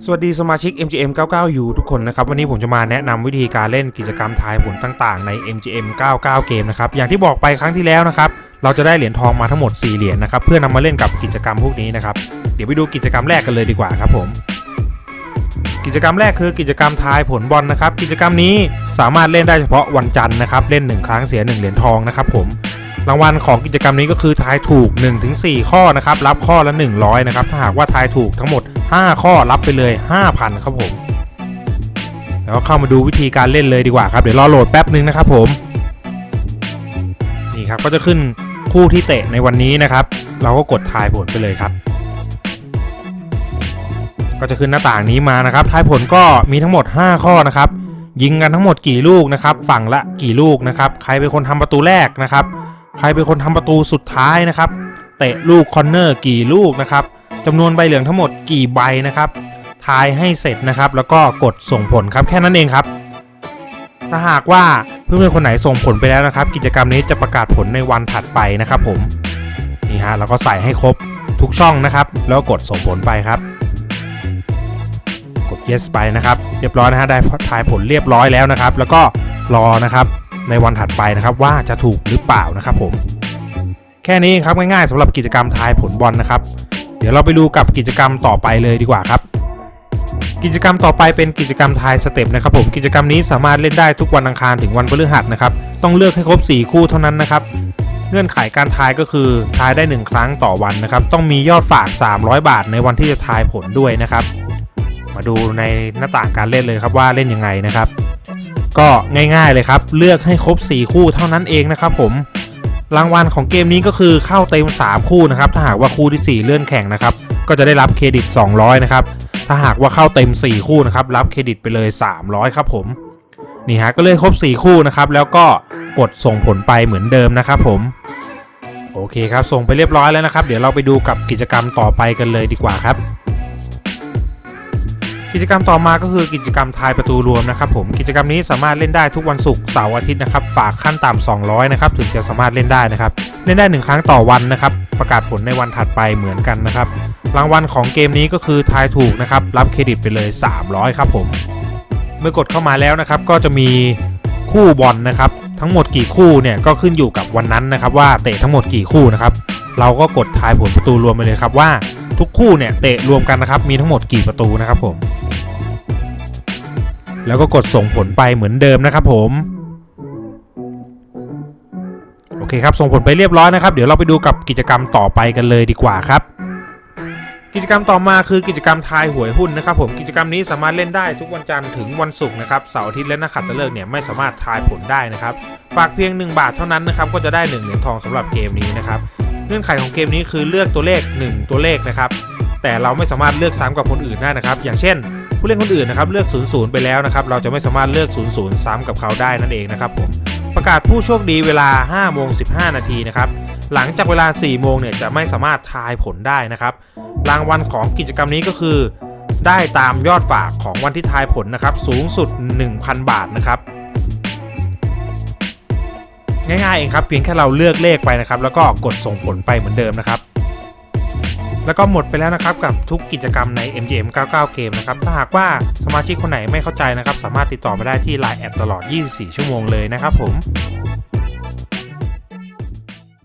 สวัสดีสมาชิก MGM 99อยู่ทุกคนนะครับ วันนี้ผมจะมาแนะนำวิธีการเล่นกิจกรรมทายผลต่างๆ ใน MGM 99 เกมนะครับ อย่างที่บอกไปครั้งที่แล้วนะครับ เราจะได้เหรียญทองมาทั้งหมด 4 เหรียญนะครับ เพื่อนำมาเล่นกับกิจกรรมพวกนี้นะครับ เดี๋ยวไปดูกิจกรรมแรกกันเลยดีกว่าครับผม กิจกรรมแรกคือกิจกรรมทายผลบอลนะครับ กิจกรรมนี้สามารถเล่นได้เฉพาะวันจันทร์นะครับ เล่น 1 ครั้งเสีย 1 เหรียญทองนะครับผม รางวัลของกิจกรรมนี้ก็คือทายถูก 1-4 ข้อนะครับ รับข้อละ 100 นะครับ ถ้าหากว่าทายถูกทั้งหมด 5 ข้อรับไปเลย 5,000 ครับผม แล้วก็เข้ามาดูวิธีการเล่นเลยดีกว่าครับ เดี๋ยวรอโหลดแป๊บนึงนะครับผม นี่ครับก็จะขึ้นคู่ที่เตะในวันนี้นะครับ เราก็กดทายผลไปเลยครับ ก็จะขึ้นหน้าต่างนี้มานะครับ ทายผลก็มีทั้งหมด 5 ข้อนะครับยิงกันทั้งหมดกี่ลูกนะครับ ฝั่งละกี่ลูกนะครับ ใครเป็นคนทำประตูแรกนะครับ ใครเป็นคนทำประตูสุดท้ายนะครับ เตะลูกคอนเนอร์กี่ลูกนะครับจำนวนใบเหลืองทั้งหมดกี่ใบนะครับ ทายให้เสร็จนะครับ แล้วก็กดส่งผลครับแค่นั้นเองครับ ถ้าหากว่าเพื่อนๆคนไหนส่งผลไปแล้วนะครับ กิจกรรมนี้จะประกาศผลในวันถัดไปนะครับ ผมนี่ฮะเราก็ใส่ให้ครบทุกช่องนะครับ แล้วก็กดส่งผลไปครับ กด yes ไปนะครับ เรียบร้อยนะฮะได้ทายผลเรียบร้อยแล้วนะครับ แล้วก็รอนะครับ ในวันถัดไปนะครับว่าจะถูกหรือเปล่านะครับผม แค่นี้ครับง่ายๆสำหรับกิจกรรมทายผลบอลนะครับ เดี๋ยวเราไปดูกับกิจกรรมต่อไปเลยดีกว่าครับ กิจกรรมต่อไปเป็นกิจกรรมทายสเต็ปนะครับผมกิจกรรมนี้สามารถเล่นได้ทุกวันอังคารถึงวันพฤหัสนะครับต้องเลือกให้ครบ 4 คู่เท่านั้นนะครับเงื่อนไขการทายก็คือทายได้ 1 ครั้งต่อวันนะครับ ต้องมียอดฝาก 300 บาทในวันที่จะทายผลด้วยนะครับ มาดูในหน้าต่างการเล่นเลยครับว่าเล่นยังไงนะครับ ก็ง่ายๆเลยครับ เลือกให้ครบ 4 คู่เท่านั้นเองนะครับผมรางวัลของเกมนี้ก็คือเข้าเต็ม 3 คู่นะครับ ถ้าหากว่าคู่ที่ 4 เลื่อนแข่งนะครับ ก็จะได้รับเครดิต 200 นะครับ ถ้าหากว่าเข้าเต็ม 4 คู่นะครับ รับเครดิตไปเลย 300 ครับผม นี่ฮะ ก็เลยครบ 4 คู่นะครับ แล้วก็กดส่งผลไปเหมือนเดิมนะครับผม โอเคครับ ส่งไปเรียบร้อยแล้วนะครับ เดี๋ยวเราไปดูกับกิจกรรมต่อไปกันเลยดีกว่าครับ กิจกรรมต่อมาก็คือกิจกรรมทายประตูรวมนะครับผมกิจกรรมนี้สามารถเล่นได้ทุกวันศุกร์เสาร์อาทิตย์นะครับฝากขั้นต่ำ200นะครับถึงจะสามารถเล่นได้นะครับเล่นได้ 1 ครั้งต่อวันนะครับประกาศผลในวันถัดไปเหมือนกันนะครับรางวัลของเกมนี้ก็คือทายถูกนะครับรับเครดิตไปเลย 300ครับผมเมื่อกดเข้ามาแล้วนะครับก็จะมีคู่บอลนะครับทั้งหมดกี่คู่เนี่ยก็ขึ้นอยู่กับวันนั้นนะครับว่าเตะทั้งหมดกี่คู่นะครับเราก็กดทายผลประตูรวมไปเลยครับว่าทุกคู่เนี่ยเตะรวมกันนะครับมีทั้งหมดกี่ประตูนะครับผม แล้วก็กดส่งผลไปเหมือนเดิมนะครับผม โอเคครับส่งผลไปเรียบร้อยนะครับ เดี๋ยวเราไปดูกับกิจกรรมต่อไปกันเลยดีกว่าครับ กิจกรรมต่อมาคือกิจกรรมทายหวยหุ้นนะครับผมกิจกรรมนี้สามารถเล่นได้ทุกวันจันทร์ถึงวันศุกร์นะครับเสาร์อาทิตย์และนักขัตฤกษ์เนี่ยไม่สามารถทายผลได้นะครับฝากเพียง 1 บาทเท่านั้นนะครับก็จะได้1เหรียญทองสำหรับเกมนี้นะครับเงื่อนไขของเกมนี้คือเลือกตัวเลข 1 ตัวเลขนะครับแต่เราไม่สามารถเลือกซ้ำกับคนอื่นได้นะครับ อย่างเช่น ผู้เล่นคนอื่นนะครับเลือก 00 ไปแล้วนะครับเราจะไม่สามารถเลือก 00 ซ้ำกับเขาได้นั่นเองนะครับผมประกาศผู้โชคดีเวลา5โมง15 นาทีนะครับหลังจากเวลา 4 โมงเนี่ยจะไม่สามารถทายผลได้นะครับรางวัลของกิจกรรมนี้ก็คือ ได้ตามยอดฝากของวันที่ทายผลนะครับสูงสุด 1,000 บาทนะครับง่ายๆเองครับเพียงแค่เราเลือกเลขไปนะครับแล้วก็กดส่งผลไปเหมือนเดิมนะครับ แล้วก็หมดไปแล้วนะครับกับทุกกิจกรรมใน MGM 99 เกมนะครับ ถ้าหากว่าสมาชิกคนไหนไม่เข้าใจนะครับ สามารถติดต่อมาได้ที่ Line แอดตลอด 24 ชั่วโมงเลยนะครับผม